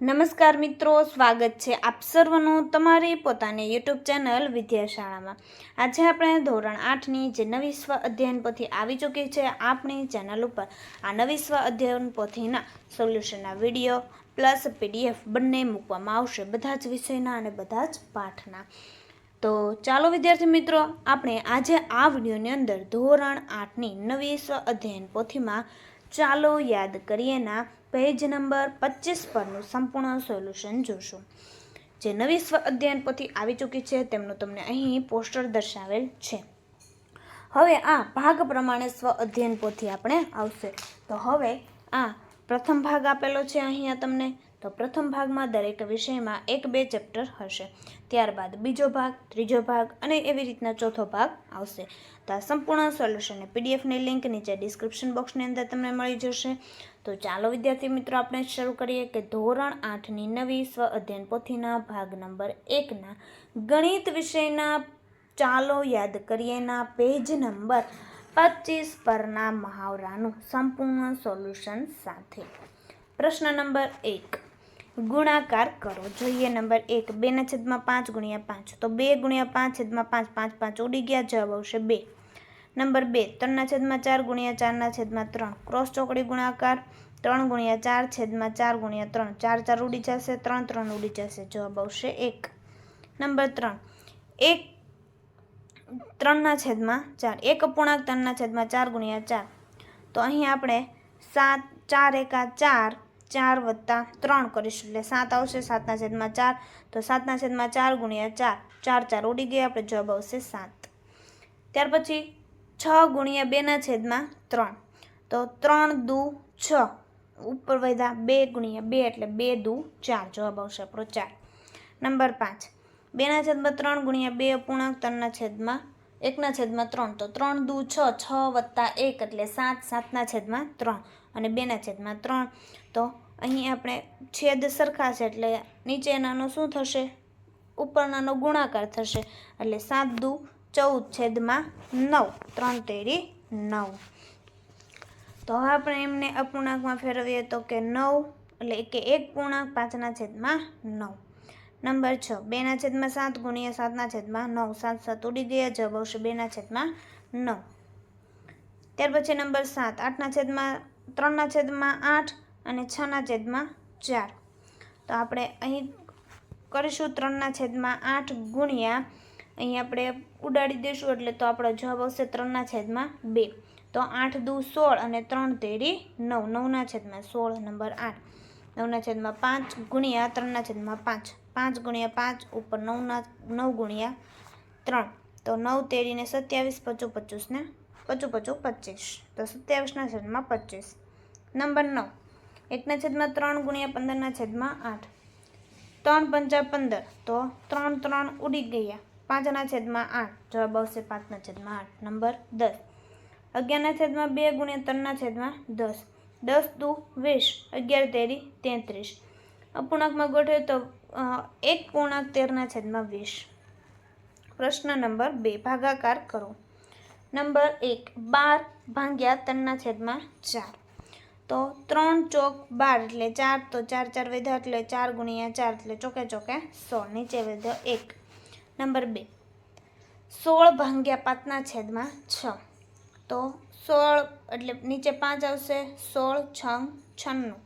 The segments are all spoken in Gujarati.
નમસ્કાર મિત્રો, સ્વાગત છે આપ સર્વનું તમારી પોતાની યુટ્યુબ ચેનલ વિદ્યાશાળામાં. આજે આપણે ધોરણ આઠની જે નવી સ્વ અધ્યયન પોથી આવી ચૂકી છે આપણી ચેનલ ઉપર. આ નવી સ્વ અધ્યયન પોથીના સોલ્યુશનના વીડિયો પ્લસ પીડીએફ બંને મૂકવામાં આવશે, બધા જ વિષયના અને બધા જ પાઠના. તો ચાલો વિદ્યાર્થી મિત્રો, આપણે આજે આ વિડીયોની અંદર ધોરણ આઠની નવી સ્વ અધ્યયન પોથીમાં ચાલો યાદ કરીએના પેજ નંબર પચીસ પરનું સંપૂર્ણ સોલ્યુશન જોશું. જે નવી સ્વ અધ્યયન પોથી આવી ચૂકી છે, તેમનું તમને અહીં પોસ્ટર દર્શાવેલ છે. હવે આ ભાગ પ્રમાણે સ્વ અધ્યયન પોથી આપણે આવશે. તો હવે આ પ્રથમ ભાગ આપેલો છે અહીંયા તમને. તો પ્રથમ ભાગમાં દરેક વિષયમાં એક બે ચેપ્ટર હશે. ત્યારબાદ બીજો ભાગ, ત્રીજો ભાગ અને એવી રીતના ચોથો ભાગ આવશે. તો આ સંપૂર્ણ સોલ્યુશનની પીડીએફની લિંક નીચે ડિસ્ક્રિપ્શન બોક્સની અંદર તમને મળી જશે. તો ચાલો વિદ્યાર્થી મિત્રો, આપણે શરૂ કરીએ કે ધોરણ આઠની નવી સ્વ અધ્યયન પોથીના ભાગ નંબર એકના ગણિત વિષયના ચાલો યાદ કરીએના પેજ નંબર પચીસ પરના મહાવરાનું સંપૂર્ણ સોલ્યુશન સાથે. પ્રશ્ન નંબર એક. ગુણાકાર કરો. જોઈએ નંબર એક, બેના છેદમાં પાંચ ગુણ્યા પાંચ. તો બે ગુણ્યા પાંચ છેદમાં પાંચ પાંચ પાંચ ઉડી ગયા, જવાબ આવશે બે. નંબર બે, ત્રણના છેદમાં ચાર ગુણ્યા ચારના છેદમાં ત્રણ. ક્રોસ ચોકડી ગુણાકાર, ત્રણ ગુણ્યા ચાર છેદમાં ચાર ગુણ્યા ત્રણ. ચાર ચાર ઉડી જશે, ત્રણ ત્રણ ઉડી જશે, જવાબ આવશે એક. નંબર ત્રણ, એક, ત્રણના છેદમાં ચાર. એક અપૂર્ણાંક ત્રણના છેદમાં ચાર ગુણ્યા ચાર. તો અહીં આપણે સાત, ચાર, એકા, ચાર ચાર વત્તા ત્રણ કરીશું. એટલે સાત આવશે, સાતના છેદમાં ચાર. તો સાતના છેદમાં ચાર ગુણ્યા ચાર. ચાર ચાર ઉડી ગયા, આપણે જવાબ આવશે સાત. ત્યાર પછી છ ગુણ્યા બેના છેદમાં ત્રણ. તો ત્રણ દુ છ. ઉપર વધ્યા બે ગુણ્યા બે, એટલે બે દુ ચાર. જવાબ આવશે આપણો ચાર. નંબર પાંચ. બેના છેદમાં ત્રણ ગુણ્યા બે અપૂર્ણાંક, ત્રણના છેદમાં એકના છેદમાં ત્રણ. તો ત્રણ દુ છ છ વત્તા એક, એટલે સાત. સાતના છેદમાં ત્રણ. અને બેના છેદમાં ત્રણ. તો અહીં આપણે છેદ સરખા છે એટલે નીચેનાનો શું થશે? ઉપરનાનો ગુણાકાર થશે. એટલે સાત દુ ચૌદ છેદમાં નવ. ત્રણ તેરી નવ. તો હવે આપણે એમને અપૂર્ણાંકમાં ફેરવીએ તો કે નવ એટલે કે એક પૂર્ણાંક પાંચના છેદમાં નવ. નંબર છ. બેના છેદમાં સાત ગુણ્યા સાતના છેદમાં નવ. સાત સાત ઉડી ગયા. જવાબ આવશે બેના છેદમાં નવ. ત્યાર પછી નંબર સાત. આઠના છેદમાં ત્રણના છેદમાં આઠ. અને છના છેદમાં ચાર. તો આપણે અહીં કરીશું ત્રણના છેદમાં આઠ ગુણ્યા, અહીં આપણે ઉડાડી દઈશું એટલે તો આપણો જવાબ આવશે ત્રણના છેદમાં બે. તો આઠ દુ સોળ અને ત્રણ તેરી નવ. નવના છેદમાં સોળ, નંબર આઠ. નવના છેદમાં પાંચ ગુણ્યા, ત્રણના છેદમાં પાંચ. પાંચ ગુણ્યા પાંચ ઉપર નવના, નવ ગુણ્યા ત્રણ. તો નવ તેરીને સત્યાવીસ, પચું પચીસને, પચું પચું પચીસ. તો સત્યાવીસના છેદમાં પચીસ. નંબર નવ. એકના છેદમાં ત્રણ ગુણ્યા પંદરના છેદમાં આઠ. ત્રણ પંચા પંદર, તો ત્રણ ત્રણ ઉડી ગયા. પાંચના છેદમાં આઠ, જવાબ આવશે પાંચના છેદમાં આઠ. નંબર દસ. અગિયારના છેદમાં બે ગુણ્યા ત્રણના છેદમાં દસ. દસ દુ વીસ, અગિયાર તેરી તેત્રીસ. અપૂર્ણાંકમાં ગોઠવે તો એક પૂર્ણાંક તેરના છેદમાં વીસ. પ્રશ્ન નંબર બે, ભાગાકાર કરો. નંબર એક, બાર ભાગ્યા ત્રણના છેદમાં ચાર. તો ત્રણ ચોક બાર એટલે ચાર, તો ચાર ચાર વધ્યા એટલે ચાર ગુણ્યા ચાર એટલે ચોકે ચોકે સોળ, નીચે વધ્યો એક. નંબર બે. સોળ ભાંગ્યા પાંચના છેદમાં છ. તો સોળ એટલે નીચે પાંચ આવશે, સોળ, છ, છન્નું.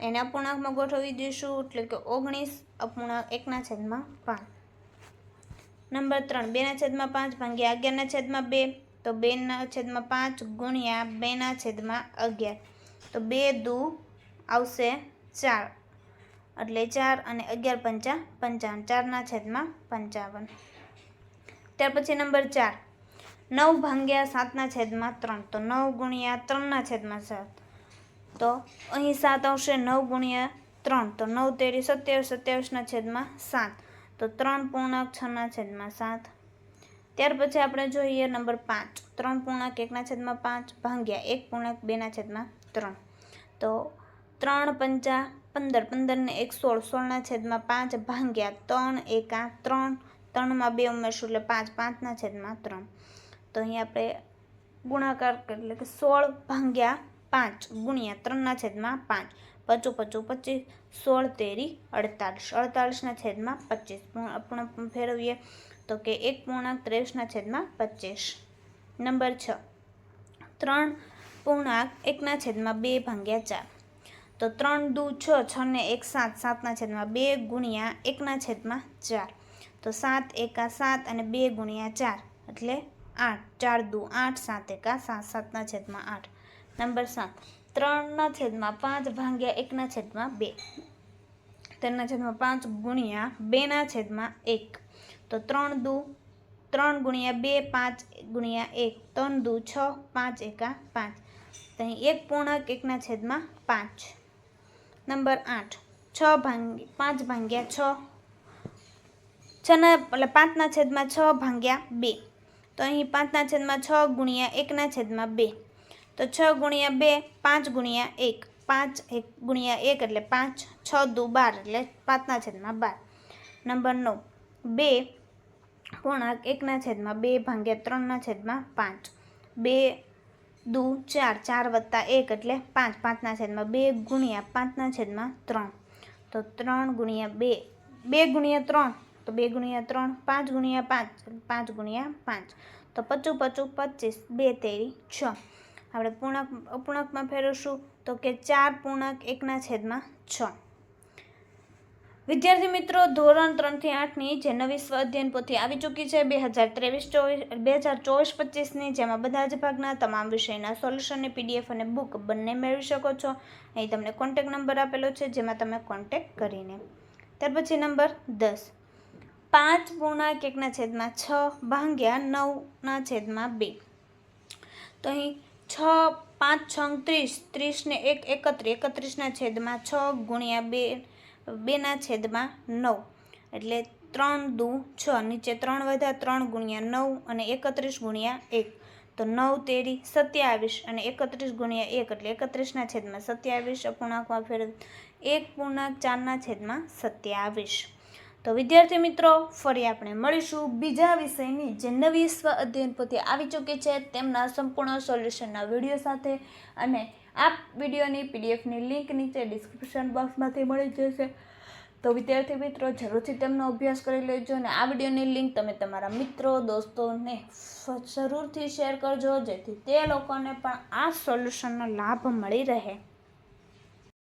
એને અપૂર્ણાંકમાં ગોઠવી દઈશું, એટલે કે ઓગણીસ, અપૂર્ણાંક એકના છેદમાં પાંચ. નંબર ત્રણ, બેના છેદમાં પાંચ ભાંગ્યા અગિયારના છેદમાં બે, તો બેના છેદમાં પાંચ ગુણ્યા બેના છેદમાં અગિયાર. તો બે દુ આવશે ચાર. એટલે ચાર અને અગિયાર પંચા પંચાવન. ચારના છેદમાં પંચાવન. ત્યાર પછી નંબર ચાર. નવ ભાંગ્યા સાતના છેદમાં ત્રણ. તો નવ ગુણ્યા ત્રણના છેદમાં સાત. તો અહીં સાત આવશે નવ ગુણ્યા ત્રણ. તો નવ તેરી સત્યાવીસ, સત્યાવીસના છેદમાં સાત. તો ત્રણ પૂર્ણાંક છના છેદમાં સાત. ત્યાર પછી આપણે જોઈએ નંબર પાંચ. ત્રણ પૂર્ણાંક એકના છેદમાં પાંચ. ભાંગ્યા એક પૂર્ણાંક બેના છેદમાં ત્રણ. તો ત્રણ પંચા પંદર. પંદરને એક સોળ. સોળના છેદમાં પાંચ ભાંગ્યા ત્રણ. એકા ત્રણ. ત્રણમાં બે ઉમેરશું એટલે પાંચ. પાંચના છેદમાં ત્રણ. તો અહીં આપણે ગુણાકાર એટલે કે સોળ ભાંગ્યા પાંચ ગુણ્યા ત્રણના છેદમાં પાંચ. પચું પચું, પચીસ. સોળ તેરી અડતાલીસ. અડતાલીસના છેદમાં પચીસ. પૂર્ણ ફેરવીએ તો કે એક પૂર્ણાંક ત્રેવીસના છેદમાં પચીસ. નંબર છ. ત્રણ પૂર્ણાંક એકના છેદમાં બે ભાંગ્યા ચાર. તો ત્રણ દુ છ છ ને એક સાત, સાતના છેદમાં બે ગુણ્યા એકના છેદમાં ચાર. તો સાત એકા સાત અને બે ગુણ્યા ચાર, એટલે આઠ. ચાર દુ આઠ, સાત એકા સાત, સાતના છેદમાં આઠ. નંબર સાત. ત્રણના છેદમાં પાંચ ભાંગ્યા એકના છેદમાં બે. ત્રણના છેદમાં પાંચ ગુણ્યા બેના છેદમાં એક. તો ત્રણ દુ, ત્રણ ગુણ્યા બે, પાંચ ગુણ્યા એક. ત્રણ દુ છ, પાંચ એકા પાંચ. તો અહીં એક પૂર્ણક, એકના છેદમાં પાંચ. નંબર આઠ. છ ભાંગ, પાંચ ભાંગ્યા છ. છના એટલે પાંચના છેદમાં છ ભાંગ્યા બે. તો અહીં પાંચના છેદમાં છ ગુણ્યા એકના છેદમાં બે. તો છ ગુણ્યા બે, પાંચ ગુણ્યા એક. પાંચ એક ગુણ્યા એક એટલે પાંચ, છ દુ બાર એટલે પાંચના છેદમાં બાર. નંબર નવ. બે પૂર્ણાંક, એકના છેદમાં બે ભાંગ્યા ત્રણના છેદમાં પાંચ. બે દુ, ચાર ચાર વત્તા એક એટલે પાંચ. પાંચના છેદમાં બે ગુણ્યા પાંચના છેદમાં ત્રણ. તો ત્રણ ગુણ્યા બે બે ગુણ્યા ત્રણ. તો બે ગુણ્યા ત્રણ, પાંચ ગુણ્યા પાંચ પાંચ ગુણ્યા પાંચ. તો પચું પચું, પચીસ, બે તેરી, છ. આપણે પૂર્ણાંક અપૂર્ણાંકમાં ફેરવશું તો કે ચાર પૂર્ણાંક એકના છેદમાં છ. વિદ્યાર્થી મિત્રો, ધોરણ ત્રણથી આઠની જે નવી સ્વાધ્યયન પોથી આવી ચૂકી છે બે હજાર ત્રેવીસ ચોવીસ, બે હજાર ચોવીસ પચીસની, જેમાં બધા જ ભાગના તમામ વિષયના સોલ્યુશનની પીડીએફ અને બુક બંને મેળવી શકો છો. અહીં તમને કોન્ટેક નંબર આપેલો છે, જેમાં તમે કોન્ટેક કરીને. ત્યાર પછી નંબર દસ. પાંચ પૂર્ણાંક એકના છેદમાં છ ભાંગ્યા નવના છેદમાં બે. તો અહીં છ, પાંચ, છ, ત્રીસ, ત્રીસને એક એકત્રીસ એકત્રીસના છેદમાં છ ગુણ્યા બે બેના છેદમાં નવ. એટલે ત્રણ દુ છ, નીચે ત્રણ વધ્યા ત્રણ ગુણ્યા નવ અને એકત્રીસ ગુણ્યા એક. તો નવ તેરી સત્યાવીસ અને એકત્રીસ ગુણ્યા એક, એટલે એકત્રીસના છેદમાં સત્યાવીસ, અપૂર્ણાંકમાં ફેર એક, પૂર્ણાંક ચારના છેદમાં સત્યાવીસ. તો વિદ્યાર્થી મિત્રો, ફરી આપણે મળીશું બીજા વિષયની જે નવી સ્વ અધ્યયન પોથી આવી ચૂકી છે તેમના સંપૂર્ણ સોલ્યુશનના વીડિયો સાથે. અને આ વિડીયોની પીડીએફની લિંક નીચે ડિસ્ક્રિપ્શન બોક્સમાંથી મળી જશે. તો વિદ્યાર્થી મિત્રો, જરૂરથી તેમનો અભ્યાસ કરી લેજો અને આ વિડીયોની લિંક તમે તમારા મિત્રો, દોસ્તોને જરૂરથી શેર કરજો, જેથી તે લોકોને પણ આ સોલ્યુશનનો લાભ મળી રહે.